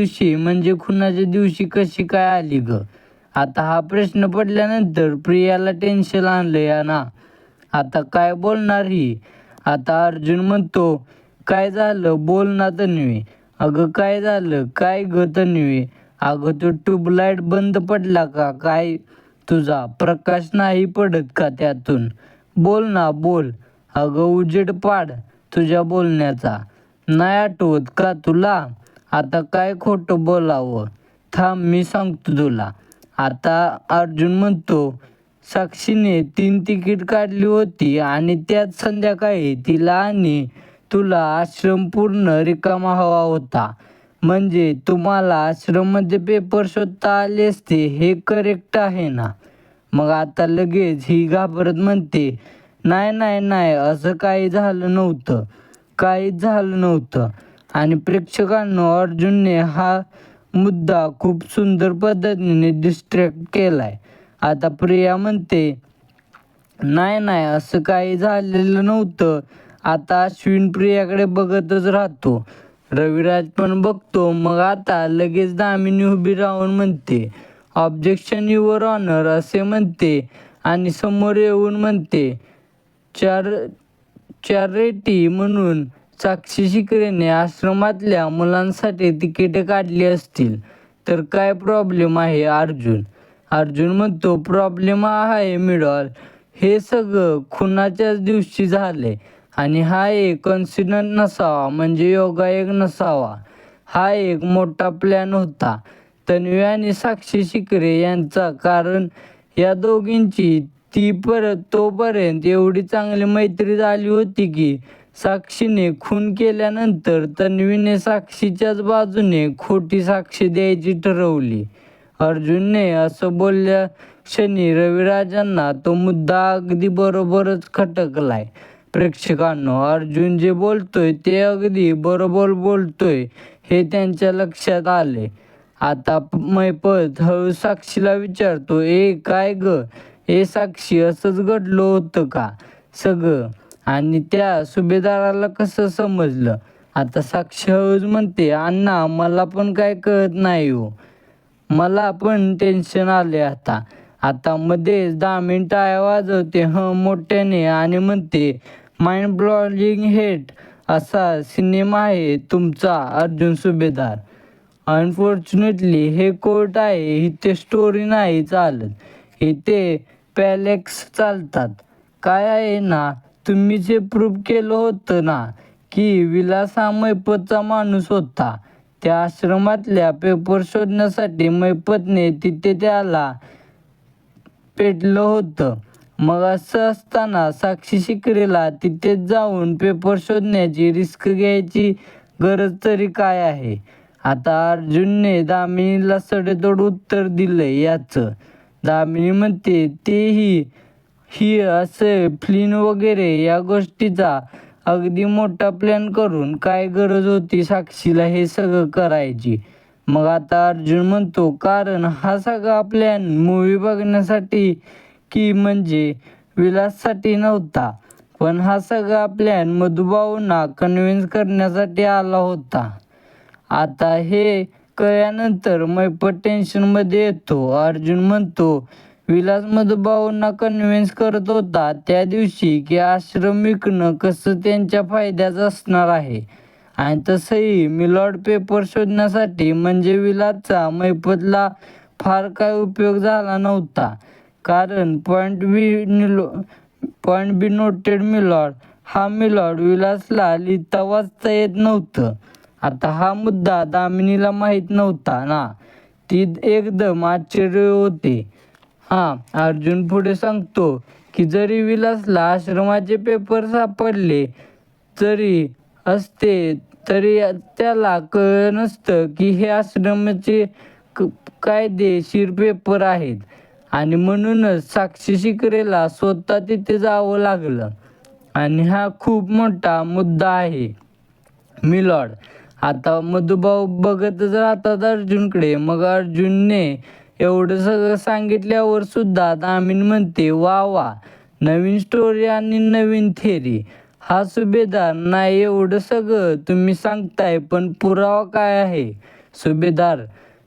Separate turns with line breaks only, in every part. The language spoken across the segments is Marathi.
दिवशी म्हणजे खुनाच्या दिवशी कशी काय आली ग? आता हा प्रश्न पडल्यानंतर प्रियाला टेन्शन आणलं या ना आता काय बोलणार ही? आता अर्जुन म्हणतो काय झालं? बोल ना तन्वी. अगं काय झालं? काय ग तन्वी? अगं तो ट्यूबलाईट बंद पडला का? काय? तुझा प्रकाश नाही पडत का त्यातून? बोल ना बोल. अगं उजेड पाड तुझ्या बोलण्याचा. नाही आठवत का तुला? आता काय खोटं बोलावं? थांब मी सांगतो तुला. आता अर्जुन म्हणतो साक्षीने तीन तिकीट काढली होती आणि त्यात संध्याकाळी तिला आणि तुला आश्रम पूर्ण रिकामा हवा होता. म्हणजे तुम्हाला आश्रममध्ये पेपर शोधता आले असते हे करेक्ट आहे ना? मग आता लगेच ही घाबरत म्हणते नाही नाही नाही असं काही झालं नव्हतं. काहीच झालं नव्हतं. आणि प्रेक्षकांनो अर्जुनने हा मुद्दा खूप सुंदर पद्धतीने डिस्ट्रॅक्ट केलाय. आता प्रिया म्हणते नाही नाही असं काही झालेलं नव्हतं. आता अश्विन प्रियाकडे बघतच राहतो. रविराज पण बघतो. मग आता लगेच दामिनी उभी राहून म्हणते ऑब्जेक्शन युअर ऑनर असे म्हणते आणि समोर येऊन म्हणते चार चॅरिटी म्हणून साक्षी शिकरेने आश्रमातल्या मुलांसाठी तिकीटे काढली असतील तर काय प्रॉब्लेम आहे अर्जुन? अर्जुन म्हणतो प्रॉब्लेम हा आहे मिडॉल हे सगळं खुनाच्याच दिवशी झाले आणि हा एक कॉन्सिडंट नसावा म्हणजे योगायोग नसावा. हा एक मोठा प्लॅन होता. तन्वी आणि साक्षी शिकरे यांचा कारण या दोघींची ती परत तोपर्यंत एवढी चांगली मैत्री झाली होती की साक्षीने खून केल्यानंतर तन्वीने साक्षीच्याच बाजूने खोटी साक्षी द्यायची ठरवली. अर्जुनने असं बोलल्या क्षणी रविराजांना तो मुद्दा अगदी बरोबरच खटकलाय. प्रेक्षकांनो अर्जुन जे बोलतोय ते अगदी बरोबर बोलतोय हे त्यांच्या लक्षात आले. आता मैपत हळू साक्षीला विचारतो ए काय ग? ए साक्षी असंच घडलं होतं का? सगळं आणि त्या सुभेदाराला कसं समजलं? आता साक्षी म्हणते अण्णा मला पण काय कळत नाही हो. मला पण टेन्शन आले आता. आता मध्येच दहा मिनटं आया वाजवते ह मोठ्याने. आणि म्हणते माइंड ब्लॉगिंग हेट असा सिनेमा आहे तुमचा अर्जुन सुभेदार. अनफॉर्च्युनेटली हे कोर्ट आहे. इथे स्टोरी नाही चालत. इथे पॅलेक्स चालतात. काय आहे ना तुम्ही जे प्रूफ केलं होतं ना की विलास हा मैपतचा माणूस होता त्या आश्रमातल्या पेपर शोधण्यासाठी मैपतने तिथे त्याला पेटलं होतं. मग असं असताना साक्षी शिकरेला तिथेच जाऊन पेपर शोधण्याची रिस्क घ्यायची गरज तरी काय आहे? आता अर्जुनने दामिनीला सडेतोड उत्तर दिलंय याचं. दामिनी म्हणते तेही ही असे फ्लिन वगैरे या गोष्टीचा अगदी मोठा प्लॅन करून काय गरज होती साक्षीला हे सगळं करायची. मग आता अर्जुन म्हणतो कारण हा सगळा प्लॅन मूवी बघण्यासाठी की म्हणजे विलाससाठी नव्हता पण हा सगळा प्लॅन मधुभाऊंना कन्व्हिन्स करण्यासाठी आला होता. आता हे कळल्यानंतर मैपत टेन्शनमध्ये येतो. अर्जुन म्हणतो विलास मधुभाऊंना कन्व्हिन्स करत होता त्या दिवशी की आश्रम विकणं कसं त्यांच्या फायद्याचं असणार आहे. आणि तसंही मिलॉड पेपर शोधण्यासाठी म्हणजे विलासचा मैपतला फार काय उपयोग झाला नव्हता. कारण पॉईंट बी निलो पॉईंट बी नोटेड मिलॉड हा मिलॉड विलासला लिहिता वाचता येत नव्हतं. आता हा मुद्दा दामिनीला माहीत नव्हता ना. ती एकदम आश्चर्य होते. हा अर्जुन पुढे सांगतो की जरी विलासला आश्रमाचे पेपर सापडले जरी असते तरी त्याला कळ नसतं की हे आश्रमाचे क- कायदेशीर पेपर आहेत. आणि म्हणूनच साक्षी शिकरेला स्वतः तिथे जावं लागलं. आणि हा खूप मोठा मुद्दा आहे. मिलॉड आता मधुभाऊ बघतच राहतात अर्जुनकडे मग अर्जुनने एवढं सगळं सांगितल्यावर सुद्धा दामिन म्हणते वा वा नवीन स्टोरी आणि नवीन थेरी हा सुभेदार नाही एवढं सगळं तुम्ही सांगताय पण पुरावा काय आहे? सुभेदार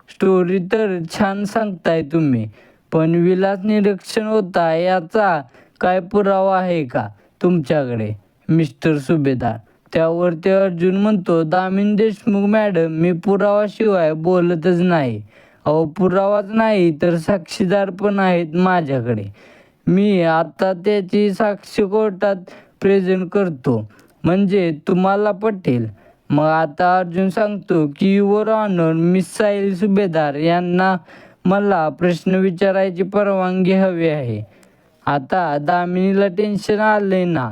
स्टोरी तर छान सांगताय तुम्ही पण विलास निरीक्षण होता याचा काय पुरावा आहे का तुमच्याकडे मिस्टर सुभेदार? त्यावरती अर्जुन म्हणतो दामिन देशमुख मॅडम मी पुरावाशिवाय बोलतच नाही. अहो पुरावाच नाही तर साक्षीदार पण आहेत माझ्याकडे. मी आता त्याची साक्ष कोर्टात प्रेझेंट करतो. म्हणजे तुम्हाला पटेल. मग आता अर्जुन सांगतो की युवर ऑनर मिसाईल सुभेदार यांना मला प्रश्न विचारायची परवानगी हवी आहे. आता दामिनीला टेन्शन आले ना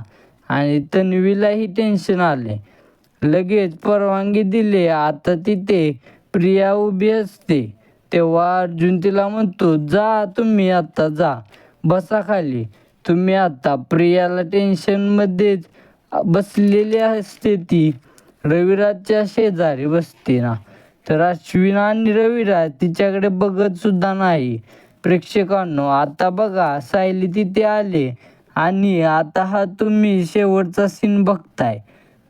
आणि तन्वीलाही टेन्शन आले लगेच परवानगी दिली आता तिथे प्रिया उभी असते. तेव्हा अर्जुन तिला म्हणतो जा तुम्ही आत्ता जा. बसा खाली. तुम्ही आत्ता प्रियाला टेन्शनमध्येच बसलेली असते ती. रविराजच्या शेजारी बसते ना. तर अश्विन आणि रविराज तिच्याकडे बघत सुद्धा नाही. प्रेक्षकांनो आता बघा सायली तिथे आले आणि आता हा तुम्ही शेवटचा सीन बघताय.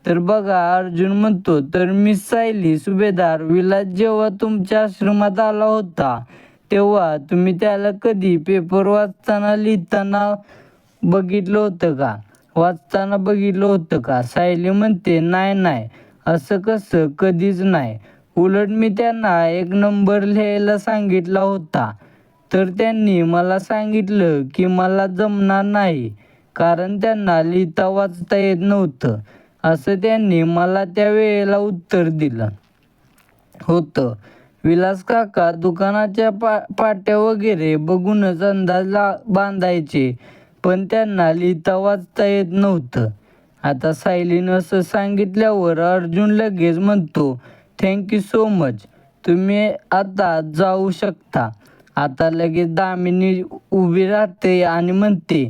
तर बघा अर्जुन म्हणतो तर मी सायली सुभेदार विलास जेव्हा तुमच्या आश्रमात आला होता तेव्हा तुम्ही त्याला कधी पेपर वाचताना लिहिताना बघितलं होतं का? वाचताना बघितलं होतं का? सायली म्हणते नाही नाही असं कसं? कधीच नाही. उलट मी त्यांना एक नंबर लिहायला सांगितला होता. तर त्यांनी मला सांगितलं की मला जमणार नाही कारण त्यांना लिहिता वाचता येत नव्हतं. असं त्यांनी मला त्या वेळेला उत्तर दिलं. होतं. विलास काका दुकानाच्या पा पाट्या वगैरे बघूनच अंदाज ला बांधायचे. पण त्यांना लिहिता वाचता येत नव्हतं. आता सायलीनं असं सांगितल्यावर अर्जुन लगेच म्हणतो थँक्यू सो मच तुम्ही आता जाऊ शकता. आता लगेच दामिनी उभी राहते आणि म्हणते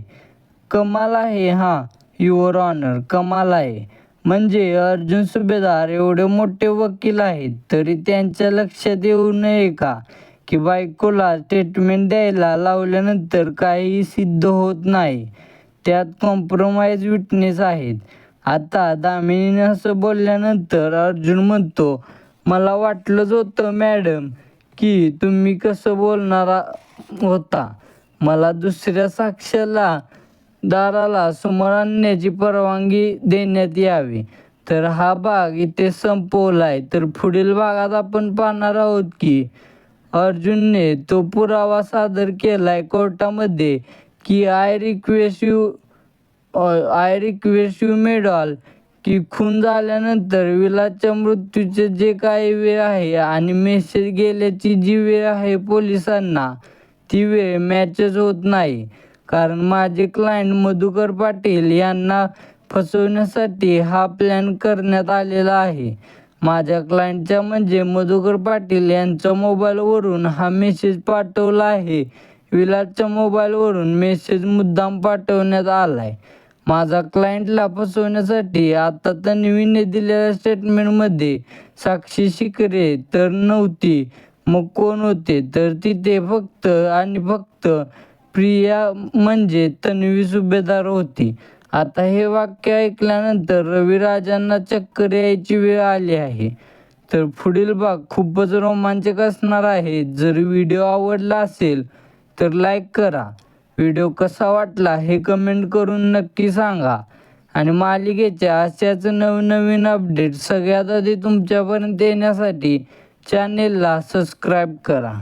कमाल आहे हां युअर ऑनर कमाल आहे. म्हणजे अर्जुन सुभेदार एवढे मोठे वकील आहेत तरी त्यांच्या लक्षात येऊ नये का? की बायकोला स्टेटमेंट द्यायला लावल्यानंतर काहीही सिद्ध होत नाही. त्यात कॉम्प्रोमाइज विटनेस आहेत. आता दामिनीने असं बोलल्यानंतर अर्जुन म्हणतो मला वाटलंच होतं मॅडम की तुम्ही कसं बोलणारा होता. मला दुसऱ्या साक्षाला दाराला समोर आणण्याची परवानगी देण्यात यावी तर हा भाग इथे संपवला आहे. तर पुढील भागात आपण पाहणार आहोत की अर्जुनने तो पुरावा सादर केला आहे कोर्टामध्ये की I request you I request you Medall की खून झाल्यानंतर विलाच्या मृत्यूचे जे काही वेळ आहे आणि मेसेज गेल्याची जी वेळ आहे पोलिसांना ती वेळ मॅचच होत नाही. कारण माझे क्लायंट मधुकर पाटील यांना फसवण्यासाठी हा प्लॅन करण्यात आलेला आहे. माझ्या क्लायंटच्या म्हणजे मधुकर पाटील यांच्या मोबाईलवरून हा मेसेज पाठवला आहे. विलासच्या मोबाईलवरून मेसेज मुद्दाम पाठवण्यात आलाय. माझा क्लायंटला फसवण्यासाठी आता तन्वीने दिलेल्या स्टेटमेंटमध्ये साक्षी शिकरे तर नव्हती मग कोण होते? तर तिथे फक्त आणि फक्त प्रिया म्हणजे तन्वी सुभेदार होती. आता हे वाक्य ऐकल्यानंतर रविराजांना चक्कर यायची वेळ आली आहे. तर पुढील भाग खूपच रोमांचक असणार आहे. जर व्हिडिओ आवडला असेल तर लाईक करा. व्हिडिओ कसा वाटला हे कमेंट करून नक्की सांगा. आणि मालिकेच्या अशाच नवनवीन अपडेट सगळ्यात आधी तुमच्यापर्यंत येण्यासाठी चॅनेलला सबस्क्राईब करा.